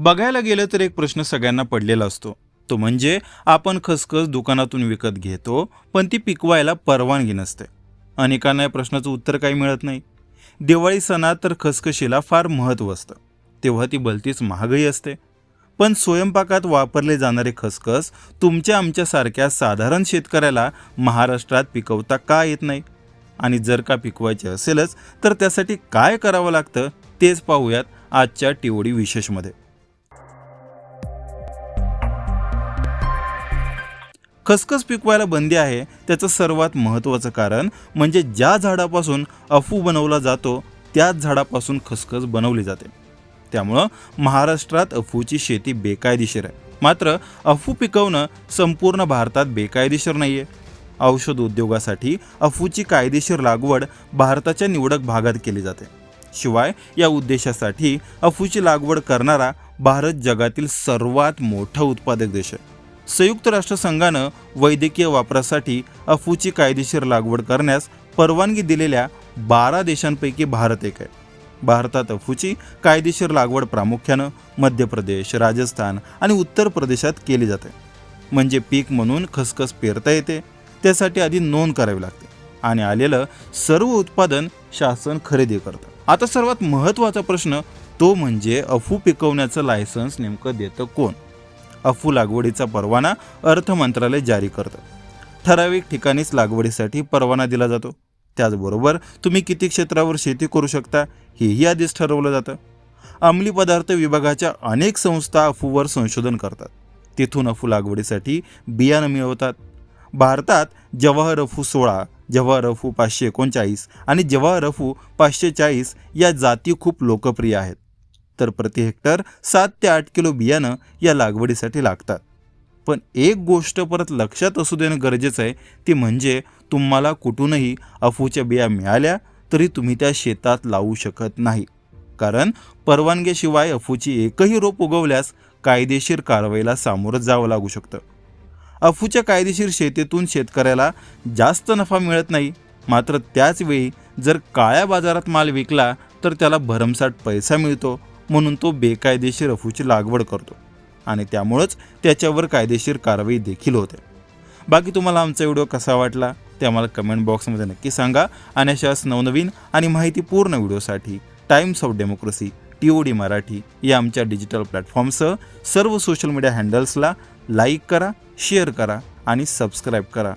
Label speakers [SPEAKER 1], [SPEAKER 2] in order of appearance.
[SPEAKER 1] बघायला गेलं तर एक प्रश्न सगळ्यांना पडलेला असतो. तो म्हणजे आपण खसखस दुकानातून विकत घेतो पण ती पिकवायला परवानगी नसते. अनेकांना या प्रश्नाचं उत्तर काही मिळत नाही. दिवाळी सणात तर खसखशीला फार महत्त्व असतं. तेव्हा ती भलतीच महागही असते. पण स्वयंपाकात वापरले जाणारे खसखस तुमच्या आमच्यासारख्या साधारण शेतकऱ्याला महाराष्ट्रात पिकवता का येत नाही? आणि जर का पिकवायचे असेलच तर त्यासाठी काय करावं लागतं? तेच पाहूयात आजच्या टिवडी विशेषमध्ये. खसखस पिकवायला बंदी आहे. त्याचं सर्वात महत्त्वाचं कारण म्हणजे ज्या झाडापासून अफू बनवला जातो त्याच झाडापासून खसखस बनवली जाते. त्यामुळं महाराष्ट्रात अफूची शेती बेकायदेशीर आहे. मात्र अफू पिकवणं संपूर्ण भारतात बेकायदेशीर नाही आहे औषध उद्योगासाठी अफूची कायदेशीर लागवड भारताच्या निवडक भागात केली जाते. शिवाय या उद्देशासाठी अफूची लागवड करणारा भारत जगातील सर्वात मोठा उत्पादक देश आहे. संयुक्त राष्ट्रसंघानं वैद्यकीय वापरासाठी अफूची कायदेशीर लागवड करण्यास परवानगी दिलेल्या बारा देशांपैकी भारत एक आहे. भारतात अफूची कायदेशीर लागवड प्रामुख्यानं मध्य प्रदेश राजस्थान आणि उत्तर प्रदेशात केली जाते. म्हणजे पीक म्हणून खसखस पेरता येते त्यासाठी आधी नोंद करावी लागते आणि आलेलं सर्व उत्पादन शासन खरेदी करतं. आता सर्वात महत्त्वाचा प्रश्न तो म्हणजे अफू पिकवण्याचं लायसन्स नेमकं देतं कोण? अफू लागवडीचा परवाना अर्थ मंत्रालय जारी करतं. ठराविक ठिकाणीच लागवडीसाठी परवाना दिला जातो. त्याचबरोबर तुम्ही किती क्षेत्रावर शेती करू शकता हेही आधीच ठरवलं जातं. अंमली पदार्थ विभागाच्या अनेक संस्था अफूवर संशोधन करतात. तिथून अफू लागवडीसाठी बियाणं मिळवतात. भारतात जवाहर अफू सोळा जवाहर अफू पाचशे एकोणचाळीस आणि जवाहर अफू पाचशे चाळीस या जाती खूप लोकप्रिय आहेत. तर प्रति हेक्टर सात ते आठ किलो बियाणं या लागवडीसाठी लागतात. पण एक गोष्ट परत लक्षात असू देणं गरजेचं आहे ती म्हणजे तुम्हाला कुठूनही अफूच्या बिया मिळाल्या तरी तुम्ही त्या शेतात लावू शकत नाही. कारण परवानगीशिवाय अफूची एकही रोप उगवल्यास कायदेशीर कारवाईला सामोरं जावं लागू शकतं. अफूच्या कायदेशीर शेतीतून शेतकऱ्याला जास्त नफा मिळत नाही. मात्र त्याचवेळी जर काळ्या बाजारात माल विकला तर त्याला भरमसाठ पैसा मिळतो. म्हणून तो बेकायदेशीर अफूची लागवड करतो आणि त्यामुळंच त्याच्यावर कायदेशीर कारवाई देखील होते. बाकी तुम्हाला आमचा व्हिडिओ कसा वाटला ते आम्हाला कमेंट बॉक्समध्ये नक्की सांगा आणि अशाच नवनवीन आणि माहितीपूर्ण व्हिडिओसाठी times of democracy T O D Marathi या आमच्या डिजिटल प्लॅटफॉर्मसह सर्व सोशल मीडिया हँडल्सला लाईक करा शेअर करा आणि सबस्क्राईब करा.